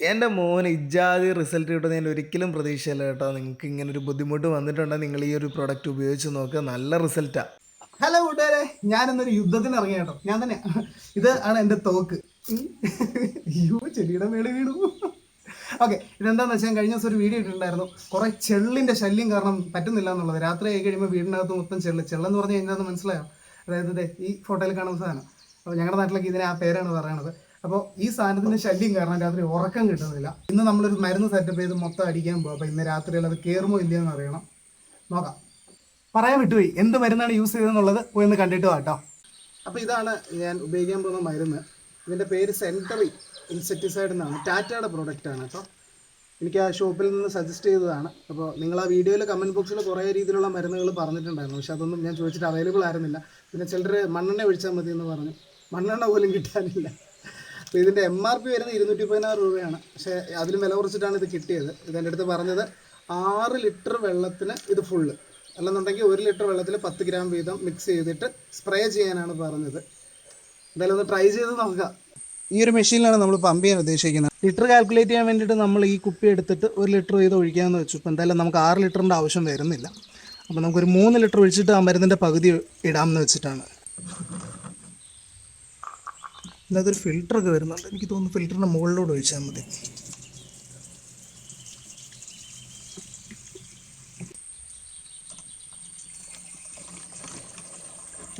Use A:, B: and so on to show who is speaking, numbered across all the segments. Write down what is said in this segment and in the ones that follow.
A: എന്റെ മോന് ഇജാതി റിസൾട്ട് കിട്ടുന്ന ഞാൻ ഒരിക്കലും പ്രതീക്ഷയില്ല കേട്ടോ. നിങ്ങൾക്ക് ഇങ്ങനെ ഒരു ബുദ്ധിമുട്ട് വന്നിട്ടുണ്ടെങ്കിൽ നിങ്ങൾ ഈ ഒരു പ്രൊഡക്റ്റ് ഉപയോഗിച്ച് നോക്കുക നല്ല റിസൾട്ടാണ്
B: ഹലോ കൂട്ടുകാരെ ഞാൻ ഇന്നൊരു യുദ്ധത്തിന് ഇറങ്ങിയ കേട്ടോ. ഞാൻ തന്നെ. ഇത് ആണ് എന്റെ തോക്ക്. അയ്യോ ചെടിയുടെ മേളിൽ വീണു. ഓക്കെ ഇതെന്താണെന്ന് വെച്ചാൽ കഴിഞ്ഞ ദിവസം ഒരു വീഡിയോ ഇട്ടിട്ടുണ്ടായിരുന്നു. കുറേ ചെള്ളിന്റെ ശല്യം കാരണം പറ്റുന്നില്ല എന്നുള്ളത്. രാത്രി ആയി കഴിയുമ്പോൾ വീടിനകത്ത് മൊത്തം ചെള്ള്. ചെള്ളെന്ന് പറഞ്ഞാൽ എന്താണെന്ന് മനസ്സിലായോ? അതായത് ഈ ഫോട്ടോയിൽ കാണുന്ന സാധനം. അപ്പോൾ ഞങ്ങളുടെ നാട്ടിലൊക്കെ ഇതിനെ ആ പേരാണ് പറയണത്. അപ്പോൾ ഈ സാധനത്തിന്റെ ശല്യം കാരണം രാത്രി ഉറക്കം കിട്ടുന്നില്ല. ഇന്ന് നമ്മളൊരു മരുന്ന് സെറ്റപ്പ് ചെയ്ത് മൊത്തം അടിക്കാൻ പോകും അപ്പോൾ ഇന്ന് രാത്രിയിൽ അത് കയറുമോ ഇല്ലയോ എന്ന് അറിയണം. നോക്കാം. പറയാൻ വിട്ടുപോയി. എന്ത് മരുന്നാണ് യൂസ് ചെയ്തതെന്നുള്ളത് പോയി കണ്ടിട്ട് വാട്ടോ അപ്പോൾ ഇതാണ് ഞാൻ ഉപയോഗിക്കാൻ പോകുന്ന മരുന്ന്. ഇതിന്റെ പേര് സെൻട്രി ഇൻസെക്ടിസൈഡ് എന്നാണ്. ടാറ്റയുടെ പ്രോഡക്റ്റ് ആണ് കേട്ടോ എനിക്ക് ആ ഷോപ്പിൽ നിന്ന് സജസ്റ്റ് ചെയ്തതാണ്. അപ്പോൾ നിങ്ങൾ ആ വീഡിയോയിൽ കമന്റ് ബോക്സിൽ കുറേ രീതിയിലുള്ള മരുന്നുകൾ പറഞ്ഞിട്ടുണ്ടായിരുന്നു. പക്ഷെ അതൊന്നും ഞാൻ ചോദിച്ചിട്ട് അവൈലബിൾ ആയിരുന്നില്ല. പിന്നെ ചിലർ മണ്ണെണ്ണ ഒഴിച്ചാൽ മതി എന്ന് പറഞ്ഞു. മണ്ണെണ്ണ പോലും കിട്ടാനില്ല. അപ്പോൾ ഇതിന്റെ എം ആർ പി വരുന്നത് ഇരുന്നൂറ്റി പതിനാറ് രൂപയാണ്. പക്ഷേ അതിലും വില കുറച്ചിട്ടാണ് ഇത് കിട്ടിയത്. ഇതെന്റെ അടുത്ത് പറഞ്ഞത് ആറ് ലിറ്റർ വെള്ളത്തിന് ഇത് ഫുള്ള് അല്ലെന്നുണ്ടെങ്കിൽ ഒരു ലിറ്റർ വെള്ളത്തിൽ പത്ത് ഗ്രാം വീതം മിക്സ് ചെയ്തിട്ട് സ്പ്രേ ചെയ്യാനാണ് പറഞ്ഞത്. എന്തായാലും ഒന്ന് ട്രൈ ചെയ്ത് നോക്കാം. ഈ ഒരു മെഷീനിലാണ് നമ്മൾ പമ്പ് ചെയ്യാൻ ഉദ്ദേശിക്കുന്നത്. ലിറ്റർ കാൽക്കുലേറ്റ് ചെയ്യാൻ വേണ്ടിയിട്ട് നമ്മൾ ഈ കുപ്പി എടുത്തിട്ട് ഒരു ലിറ്റർ ചെയ്ത് ഒഴിക്കാമെന്ന് വെച്ചു. ഇപ്പോൾ എന്തായാലും നമുക്ക് ആറ് ലിറ്ററിന്റെ ആവശ്യം വരുന്നില്ല. അപ്പോൾ നമുക്കൊരു മൂന്ന് ലിറ്റർ ഒഴിച്ചിട്ട് ആ മരുന്നിന്റെ പകുതി ഇടാമെന്ന് വെച്ചിട്ടാണ്. ഇതിനകത്തൊരു ഫിൽറ്ററൊക്കെ വരുന്നുണ്ട്. എനിക്ക് തോന്നുന്നു ഫിൽറ്ററിന്റെ മുകളിലൂടെ ഒഴിച്ചാൽ മതി.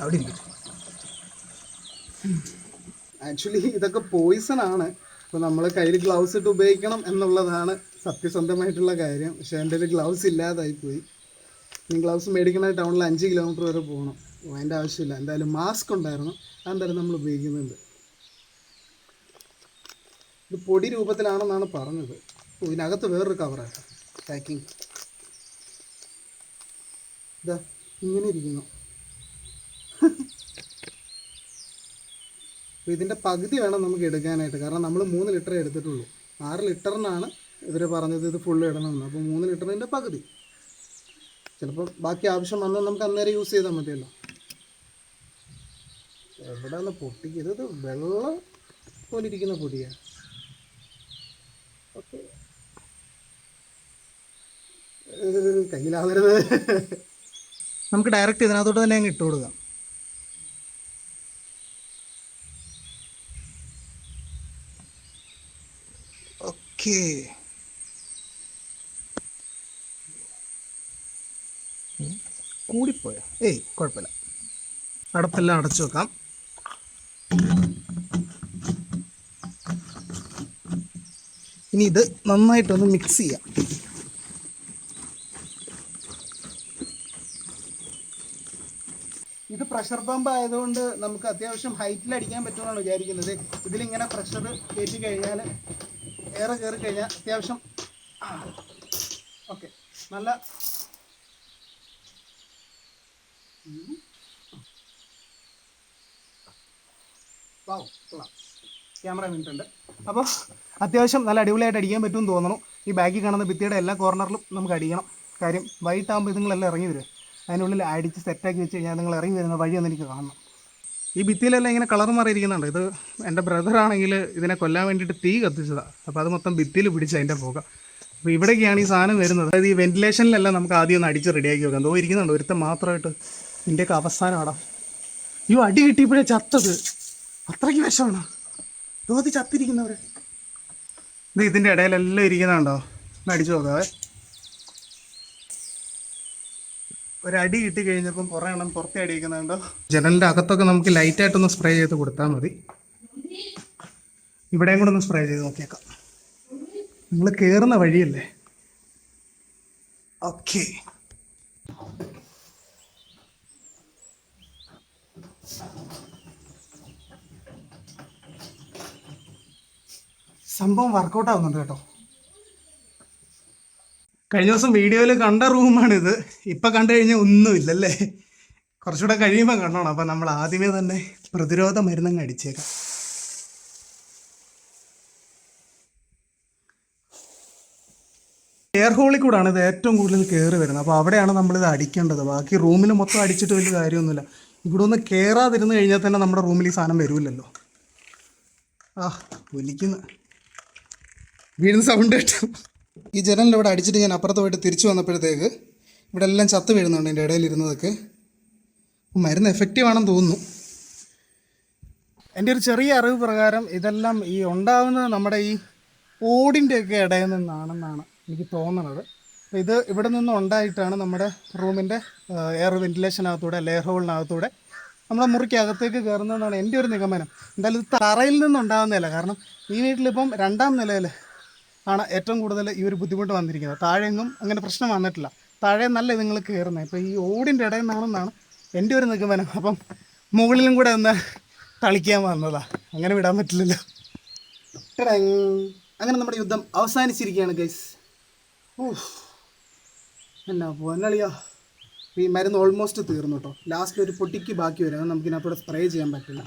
B: അവിടെ ആക്ച്വലി ഇതൊക്കെ പോയിസൺ ആണ്. അപ്പോൾ നമ്മൾ കയ്യിൽ ഗ്ലൗസ് ഇട്ട് ഉപയോഗിക്കണം എന്നുള്ളതാണ് സത്യസന്ധമായിട്ടുള്ള കാര്യം. പക്ഷേ എന്റെ ഒരു ഗ്ലൗസ് ഇല്ലാതായി പോയി. ഇനി ഗ്ലൗസ് മേടിക്കണ ടൗണിൽ അഞ്ച് കിലോമീറ്റർ വരെ പോകണം. അതിന്റെ ആവശ്യമില്ല. എന്തായാലും മാസ്ക് ഉണ്ടായിരുന്നു. അതെന്തായാലും നമ്മൾ ഉപയോഗിക്കുന്നുണ്ട്. ഇത് പൊടി രൂപത്തിലാണെന്നാണ് പറഞ്ഞത്. ഇതിനകത്ത് വേറൊരു കവറാണ് പാക്കിംഗ് ഇതാ ഇങ്ങനെ ഇരിക്കുന്നു. ഇതിന്റെ പകുതി വേണം നമുക്ക് എടുക്കാനായിട്ട്. കാരണം നമ്മൾ മൂന്ന് ലിറ്ററേ എടുത്തിട്ടുള്ളൂ. ആറ് ലിറ്ററിനാണ് ഇവർ പറഞ്ഞത് ഇത് ഫുള്ള് ഇടണമെന്ന്. അപ്പോൾ മൂന്ന് ലിറ്ററിന്റെ പകുതി. ചിലപ്പോൾ ബാക്കി ആവശ്യം വന്നാൽ നമുക്ക് അന്നേരം യൂസ് ചെയ്താൽ മതിയല്ലോ. എവിടെ നിന്ന് ഇത് വെള്ളം പോലിരിക്കുന്ന പൊടിയാണ് കയ്യിലാവരുത്. നമുക്ക് ഡയറക്റ്റ് ഇതിനകത്തോട്ട് തന്നെ അങ്ങ് ഇട്ട് കൊടുക്കാം. ഓക്കെ കൂടിപ്പോയോ? ഏയ് കുഴപ്പമില്ല. അടപ്പെല്ലാം അടച്ചു വെക്കാം. ഇനി ഇത് നന്നായിട്ടൊന്ന് മിക്സ് ചെയ്യാം. പ്രഷർ പമ്പ് ആയതുകൊണ്ട് നമുക്ക് അത്യാവശ്യം ഹൈറ്റിൽ അടിക്കാൻ പറ്റുമെന്നാണ് വിചാരിക്കുന്നത്. ഇതിലിങ്ങനെ പ്രഷർ കയറ്റി കഴിഞ്ഞാൽ എയർ കയറി കഴിഞ്ഞാൽ അത്യാവശ്യം ഓക്കെ നല്ല ക്യാമറ നിന്നിട്ടുണ്ട് അപ്പോൾ അത്യാവശ്യം നല്ല അടിപൊളിയായിട്ട് അടിക്കാൻ പറ്റുമെന്ന് തോന്നണം. ഈ ബാഗിൽ കാണുന്ന ഭിത്തിയുടെ എല്ലാ കോർണറിലും നമുക്ക് അടിക്കണം. കാര്യം വൈകിട്ടാകുമ്പോൾ ഇതുങ്ങളെല്ലാം ഇറങ്ങി വരും. അതിനുള്ളിൽ അടിച്ച് സെറ്റാക്കി വെച്ച് കഴിഞ്ഞാൽ നിങ്ങൾ ഇറങ്ങി വരുന്ന വഴിയൊന്നും എനിക്ക് കാണണം. ഈ ഭിത്തിയിലെല്ലാം ഇങ്ങനെ കളർ മാറിയിരിക്കുന്നുണ്ട്. ഇത് എന്റെ ബ്രദറാണെങ്കിൽ ഇതിനെ കൊല്ലാൻ വേണ്ടിയിട്ട് തീ കത്തിച്ചതാണ് അപ്പോൾ അത് മൊത്തം ഭിത്തിയിൽ പിടിച്ച് അതിന്റെ പോകുക അപ്പോൾ ഇവിടേക്കാണ് ഈ സാധനം വരുന്നത്. അതായത് ഈ വെന്റിലേഷനിലെല്ലാം നമുക്ക് ആദ്യം ഒന്ന് അടിച്ച് റെഡിയാക്കി വെക്കാം. എന്തോ ഇരിക്കുന്നുണ്ട്. ഒരുത്തം മാത്രമായിട്ട് ഇതിന്റെയൊക്കെ അവസാനമാടാ. അയ്യോ അടി കിട്ടിയപ്പോഴേ ചത്തത്. അത്രയ്ക്ക് വിഷമാണ്. ഇതോ അത് ചത്തിരിക്കുന്നവരെ. ഇത് ഇതിന്റെ ഇടയിലെല്ലാം ഇരിക്കുന്നുണ്ടോ? ഒന്ന് അടിച്ചു നോക്കാവേ. ഒരടി കിട്ടി കഴിഞ്ഞപ്പം കുറേ എണ്ണം പുറത്തെ അടിയിക്കുന്നുണ്ടോ ജനലിന്റെ അകത്തൊക്കെ നമുക്ക് ലൈറ്റായിട്ടൊന്ന് സ്പ്രേ ചെയ്ത് കൊടുത്താൽ മതി. ഇവിടെയും കൂടെ ഒന്ന് സ്പ്രേ ചെയ്ത് നോക്കിയേക്കാം. നിങ്ങൾ കയറുന്ന വഴിയല്ലേ? ഓക്കെ സംഭവം വർക്കൗട്ട് ആവുന്നുണ്ട് കേട്ടോ. കഴിഞ്ഞ ദിവസം വീഡിയോയിൽ കണ്ട റൂമാണിത്. ഇപ്പം കണ്ടു കഴിഞ്ഞാൽ ഒന്നുമില്ലല്ലേ? കുറച്ചുകൂടെ കഴിയുമ്പോൾ കണ്ടോണം അപ്പം നമ്മൾ ആദ്യമേ തന്നെ പ്രതിരോധ മരുന്നങ്ങ് അടിച്ചേക്കാം. എയർ ഹോളിൽ കൂടാണ് ഇത് ഏറ്റവും കൂടുതൽ കയറി വരുന്നത്. അപ്പോൾ അവിടെയാണ് നമ്മളിത് അടിക്കേണ്ടത്. ബാക്കി റൂമിൽ മൊത്തം അടിച്ചിട്ട് വലിയ കാര്യമൊന്നുമില്ല. ഇവിടെ ഒന്ന് കയറാതിരുന്ന് കഴിഞ്ഞാൽ തന്നെ നമ്മുടെ റൂമിൽ ഈ സാധനം വരില്ലല്ലോ. ആ ഒലിക്കുന്നു. വീഴുന്ന സൗണ്ട് കേട്ടു. ഈ ജനലിന്റെ ഇവിടെ അടിച്ചിട്ട് ഞാൻ അപ്പുറത്ത് പോയിട്ട് തിരിച്ചു വന്നപ്പോഴത്തേക്ക് ഇവിടെ എല്ലാം ചത്ത് വീഴുന്നുണ്ട് എന്റെ ഇടയിലിരുന്നതൊക്കെ മരുന്ന് എഫക്റ്റീവ് ആണെന്ന് തോന്നുന്നു. എന്റെ ഒരു ചെറിയ അറിവ് പ്രകാരം ഇതെല്ലാം ഈ ഉണ്ടാകുന്നത് നമ്മുടെ ഈ ഓടിന്റെയൊക്കെ ഇടയിൽ നിന്നാണെന്നാണ് എനിക്ക് തോന്നുന്നത് അപ്പോൾ ഇത് ഇവിടെ നിന്നും ഉണ്ടായിട്ടാണ് നമ്മുടെ റൂമിന്റെ എയർ വെന്റിലേഷനകത്തൂടെ ലെയർ ഹോളിനകത്തൂടെ നമ്മുടെ മുറിക്കകത്തേക്ക് കയറുന്നതെന്നാണ് എന്റെ ഒരു നിഗമനം. എന്തായാലും ഇത് തറയിൽ നിന്നുണ്ടാകുന്നതല്ല കാരണം ഈ വീട്ടിലിപ്പം രണ്ടാം നിലയിൽ ആണ് ഏറ്റവും കൂടുതൽ ഈ ഒരു ബുദ്ധിമുട്ട് വന്നിരിക്കുന്നത്. താഴെയൊന്നും അങ്ങനെ പ്രശ്നം വന്നിട്ടില്ല. താഴെ നല്ല നിങ്ങൾ കയറുന്നത്. ഇപ്പോൾ ഈ ഓടിന്റെ ഇടയിൽ നിന്നാണെന്നാണ് എന്റെ ഒരു നിഗമനം. അപ്പം മുകളിലും കൂടെ ഒന്ന് തളിക്കാൻ വന്നതാ. അങ്ങനെ വിടാൻ പറ്റില്ലല്ലോ. അങ്ങനെ നമ്മുടെ യുദ്ധം അവസാനിച്ചിരിക്കുകയാണ് ഗൈസ് എന്നാ പൊന്നളിയാ. ഈ മരുന്ന് ഓൾമോസ്റ്റ് തീർന്നു കേട്ടോ ലാസ്റ്റ് ഒരു പൊട്ടിക്ക് ബാക്കി വരും. അത് സ്പ്രേ ചെയ്യാൻ പറ്റില്ല.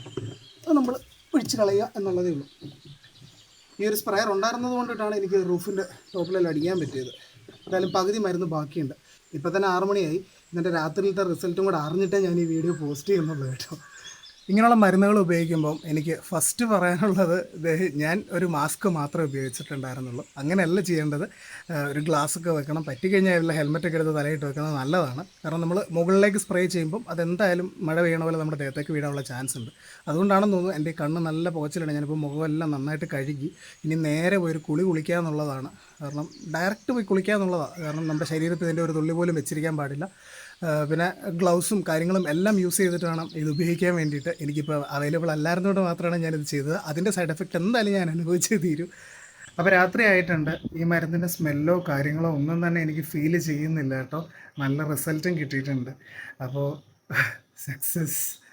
B: അത് നമ്മൾ ഒഴിച്ച് കളയുക എന്നുള്ളതേ ഉള്ളൂ. ഈ ഒരു സ്പ്രെയർ ഉണ്ടായിരുന്നത് കൊണ്ടിട്ടാണ് എനിക്ക് റൂഫിന്റെ ടോപ്പിലെല്ലാം അടിക്കാൻ പറ്റിയത്. എന്തായാലും പകുതി മരുന്ന് ബാക്കിയുണ്ട്. ഇപ്പം തന്നെ ആറ് മണിയായി രാത്രിയിലത്തെ റിസൾട്ടും കൂടെ അറിഞ്ഞിട്ടേ ഞാൻ ഈ വീഡിയോ പോസ്റ്റ് ചെയ്യുന്നുള്ളൂ കേട്ടോ. ഇങ്ങനെയുള്ള മരുന്നുകൾ ഉപയോഗിക്കുമ്പം എനിക്ക് ഫസ്റ്റ് പറയാനുള്ളത് ഞാൻ ഒരു മാസ്ക് മാത്രമേ ഉപയോഗിച്ചിട്ടുണ്ടായിരുന്നുള്ളൂ. അങ്ങനെയല്ല ചെയ്യേണ്ടത്. ഒരു ഗ്ലാസ് ഒക്കെ വെക്കണം. പറ്റിക്കഴിഞ്ഞാൽ എല്ലാം ഹെൽമെറ്റൊക്കെ എടുത്ത് തലയിട്ട് വെക്കുന്നത് നല്ലതാണ്. കാരണം നമ്മൾ മുകളിലേക്ക് സ്പ്രേ ചെയ്യുമ്പം അതെന്തായാലും മഴ പെയ്യണ പോലെ നമ്മുടെ ദേഹത്തേക്ക് വീടാനുള്ള ചാൻസ് ഉണ്ട്. അതുകൊണ്ടാണെന്ന് തോന്നുന്നു എന്റെ കണ്ണ് നല്ല പോച്ചിലാണ് ഞാനിപ്പോൾ മുഖമെല്ലാം നന്നായിട്ട് കഴുകി ഇനി നേരെ പോയി ഒരു കുളി കുളിക്കുക എന്നുള്ളതാണ് കാരണം ഡയറക്റ്റ് പോയി കുളിക്കുക എന്നുള്ളതാണ്. കാരണം നമ്മുടെ ശരീരത്തിൽ ഇതിന്റെ ഒരു തുള്ളി പോലും വെച്ചിരിക്കാൻ പാടില്ല. പിന്നെ ഗ്ലൗസും കാര്യങ്ങളും എല്ലാം യൂസ് ചെയ്തിട്ട് വേണം ഇത് ഉപയോഗിക്കാൻ വേണ്ടിയിട്ട്. എനിക്കിപ്പോൾ അവൈലബിൾ അല്ലായിരുന്നതുകൊണ്ട് മാത്രമാണ് ഞാനിത് ചെയ്തത്. അതിന്റെ സൈഡ് എഫക്റ്റ് എന്തായാലും ഞാൻ അനുഭവിച്ചേ തീരും. അപ്പോൾ രാത്രി ആയിട്ടുണ്ട്. ഈ മരുന്നിന്റെ സ്മെല്ലോ കാര്യങ്ങളോ ഒന്നും തന്നെ എനിക്ക് ഫീൽ ചെയ്യുന്നില്ല കേട്ടോ. നല്ല റിസൾട്ടും കിട്ടിയിട്ടുണ്ട്. അപ്പോൾ സക്സസ്